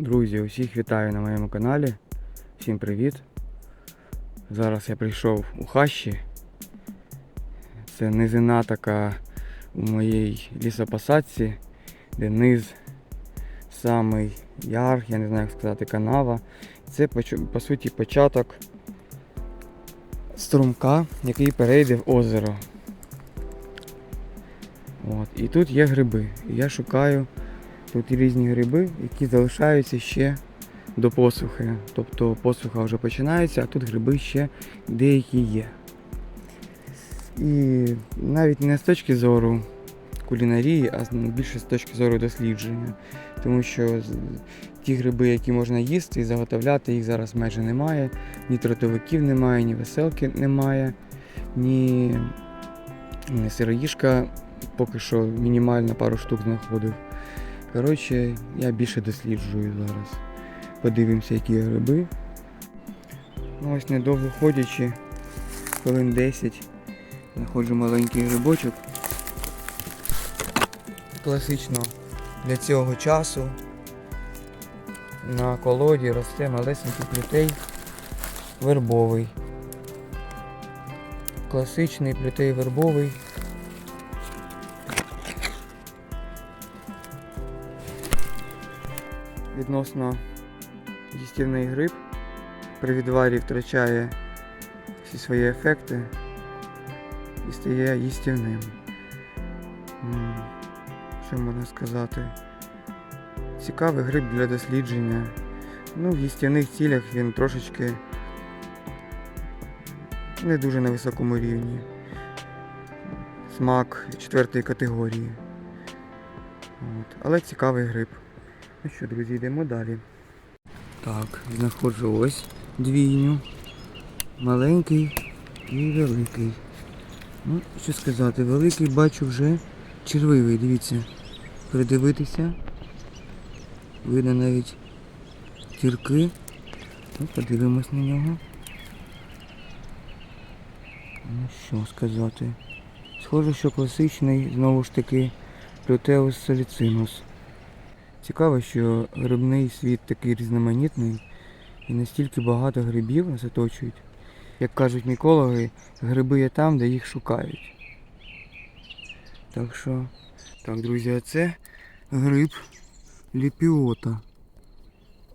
Друзі, усіх вітаю на моєму каналі. Всім привіт. Зараз я прийшов у хащі. Це низина така у моїй лісопосадці, де низ самий яр, я не знаю як сказати, канава. Це по суті початок струмка, який перейде в озеро. От. І тут є гриби. Я шукаю тут різні гриби, які залишаються ще до посухи. Тобто посуха вже починається, а тут гриби ще деякі є. І навіть не з точки зору кулінарії, а більше з точки зору дослідження. Тому що ті гриби, які можна їсти і заготовляти, їх зараз майже немає. Ні тротовиків немає, ні веселки немає, ні, сироїжка поки що мінімально пару штук знаходив. Коротше, я більше досліджую зараз. Подивимося, які гриби. Ну, ось недовго ходячи, хвилин 10, знаходжу маленький грибочок. Класично для цього часу на колоді росте малесенький плютей вербовий. Класичний плютей вербовий. Відносно їстівний гриб при відварі втрачає всі свої ефекти і стає їстівним. Що можна сказати? Цікавий гриб для дослідження. Ну, в їстівних цілях він трошечки не дуже на високому рівні. Смак четвертої категорії. От. Але цікавий гриб. Ну що, друзі, йдемо далі. Так, знаходжу ось двійню. Маленький і великий. Ну, що сказати, великий бачу вже червивий, дивіться. Придивитися. Видно навіть тірки. Ну, подивимось на нього. Ну що сказати. Схоже, що класичний, знову ж таки, Proteus соліцинус. Цікаво, що грибний світ такий різноманітний і настільки багато грибів нас оточують. Як кажуть мікологи, гриби є там, де їх шукають. Так що, так, друзі, а це гриб ліпіота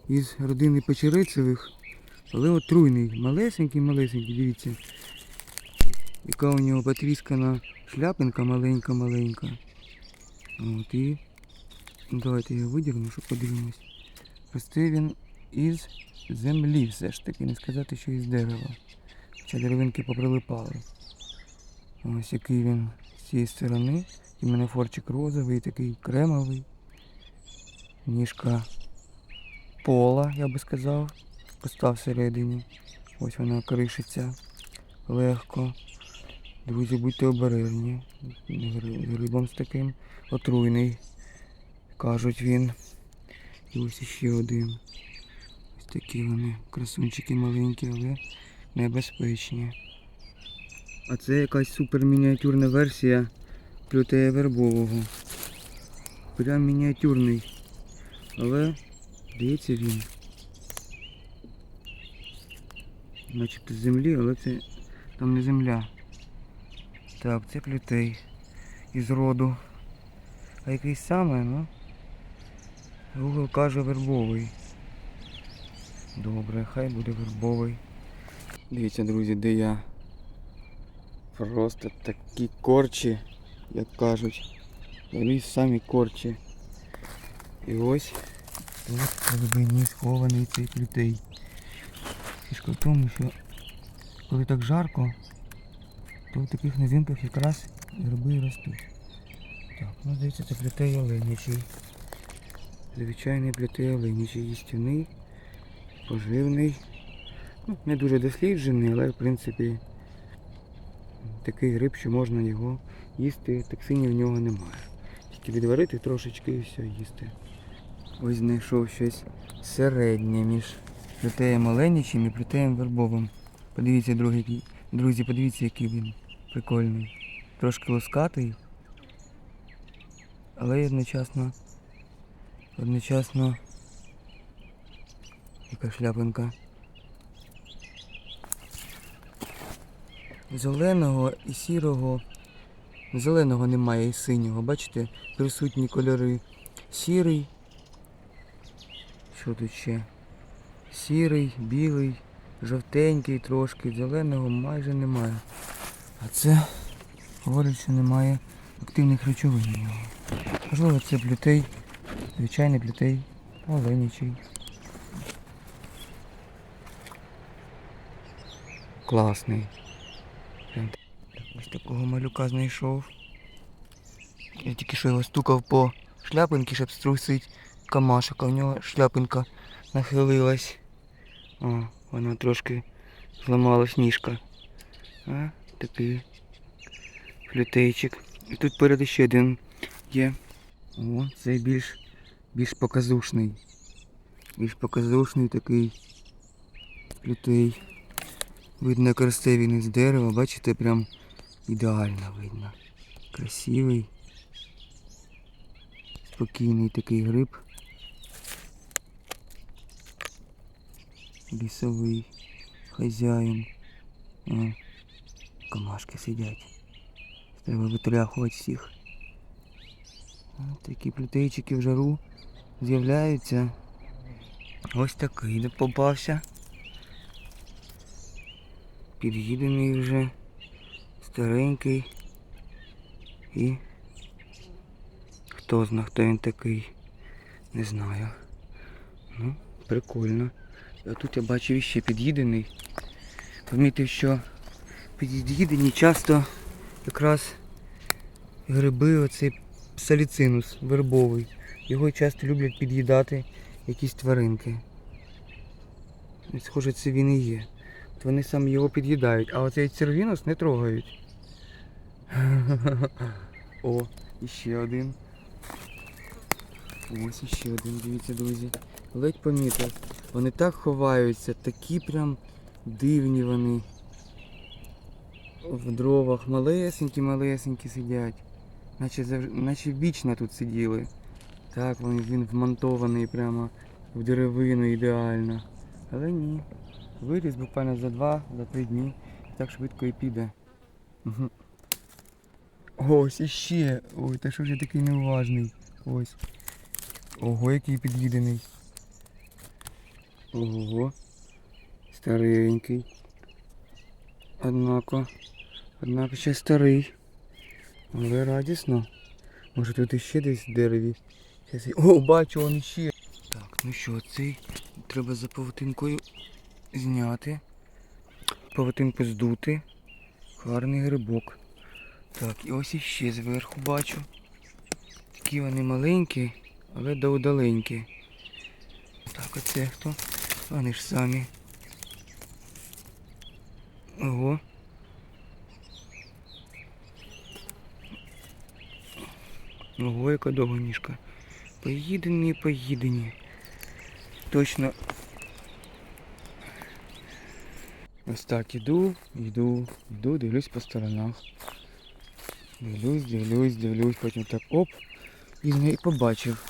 із родини печерицевих, але отруйний, малесенький, малесенький, дивіться. Яка у нього потріскана шляпинка маленька-маленька. От і Давайте я його видягну, щоб подивимось. Росте він із землі все ж таки, не сказати, що із дерева. Хоча деревинки поприлипали. Ось який він з цієї сторони. І мене форчик розовий, такий кремовий. Ніжка пола, я би сказав. Коста всередині. Ось вона кришиться легко. Друзі, будьте обережні. Грибом з таким отруйний кажуть він. І ось іще один. Ось такі вони красунчики маленькі, але небезпечні. А це якась супермініатюрна версія плютея вербового. Прям мініатюрний. Але здається він. Начебто з землі, але це там не земля. Так, це плютей із роду. А який саме, ну? Google каже вербовий. Добре, хай буде вербовий. Дивіться, друзі, де я. Просто такі корчі, як кажуть. Ліс самі корчі. І ось тут в глибині схований цей плютей. Фішка в тому, що коли так жарко, то в таких низинках якраз гриби і ростуть. Так, ну здається, це плетей оленячий. Звичайний плетей оленячий, їстівний, поживний. Ну, не дуже досліджений, але в принципі такий гриб, що можна його їсти, токсинів в нього немає. Тільки відварити трошечки і все їсти. Ось знайшов щось середнє між плетеєм оленячим і плетеєм вербовим. Подивіться, друзі, друзі, подивіться, який він прикольний. Трошки лускатий, але одночасно, одночасно яка шляпинка. Зеленого і сірого. Зеленого немає і синього. Бачите, присутні кольори. Сірий. Що тут ще? Сірий, білий, жовтенький трошки, зеленого майже немає. А це говорить, що немає активних речовин. Можливо, це плютей, звичайний плютей, оленічий. Класний. Ось такого малюка знайшов. Я тільки що його стукав по шляпинці, щоб струсить камашок, а в нього шляпинка нахилилась. О, вона трошки зламалась ніжка. А, такий плютейчик. І тут поряд ще один є. О, цей більш, більш показушний. Більш показушний такий плютей. Видно, він із дерева, бачите, прям ідеально видно. Красивий. Спокійний такий гриб. Лісовий хазяїн. О, комашки сидять. Треба витряхувати всіх. Такі плютейчики в жару з'являються. Ось такий попався. Під'їдений вже. Старенький. І хто зна, хто він такий. Не знаю. Ну, прикольно. А тут я бачив ще під'їдений. Помітив, що під'їдені часто якраз гриби, оцей саліцинус вербовий. Його часто люблять під'їдати якісь тваринки. Схоже, це він і є. От вони саме його під'їдають, а оцей цервінус не трогають. О, іще один. Ось іще один, дивіться, друзі. Ледь помітив. Вони так ховаються, такі прям дивні вони. В дровах малесенькі-малесенькі сидять. Наче. Наче вічно тут сиділи. Так, він, вмонтований прямо в деревину ідеально. Але ні. Виріс буквально за два, за три дні. Так швидко і піде. Мгм. Ось іще. Ой, та що ж я такий неуважний. Ось. Ого, який під'їдений. Ого. Старенький. Однако. Однако ще старий. Але радісно. Може тут іще десь в дереві. О, бачу, он іще. Так, ну що, цей треба за павутинкою зняти. Павутинку здути. Гарний грибок. Так, і ось іще зверху бачу. Такі вони маленькі, але доудаленькі. Так, оце хто? Вони ж самі. Ого. Ого, яка довга ніжка. Поїдені, поїдені. Точно. Ось так іду, йду, йду, дивлюсь по сторонах. Дивлюсь, дивлюсь, дивлюсь, потім так оп. І не побачив.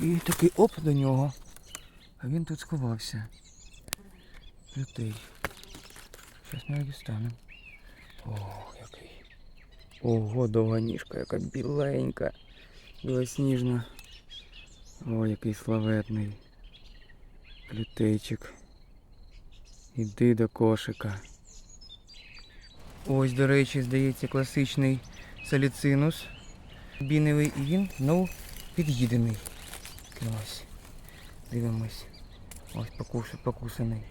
І такий оп до нього. А він тут сховався. Лютий. Щас ми дістанемо. Ох, який. Ого, довга ніжка, яка біленька, білосніжна. О, який славетний. Лютейчик. Іди до кошика. Ось, до речі, здається, класичний саліцинус біневий, і він знову під'їдений. Ось. Дивимось. Ось покус, покусаний.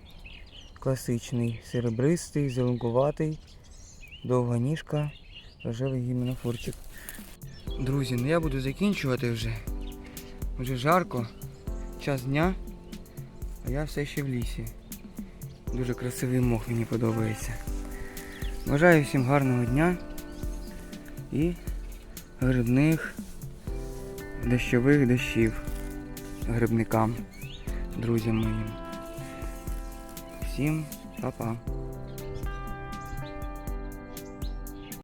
Класичний, серебристий, зеленкуватий, довга ніжка, рожевий гіменофорчик. Друзі, ну я буду закінчувати вже. Вже жарко, час дня, а я все ще в лісі. Дуже красивий мох мені подобається. Бажаю всім гарного дня і грибних дощових дощів грибникам, друзям моїм. Всім па-па.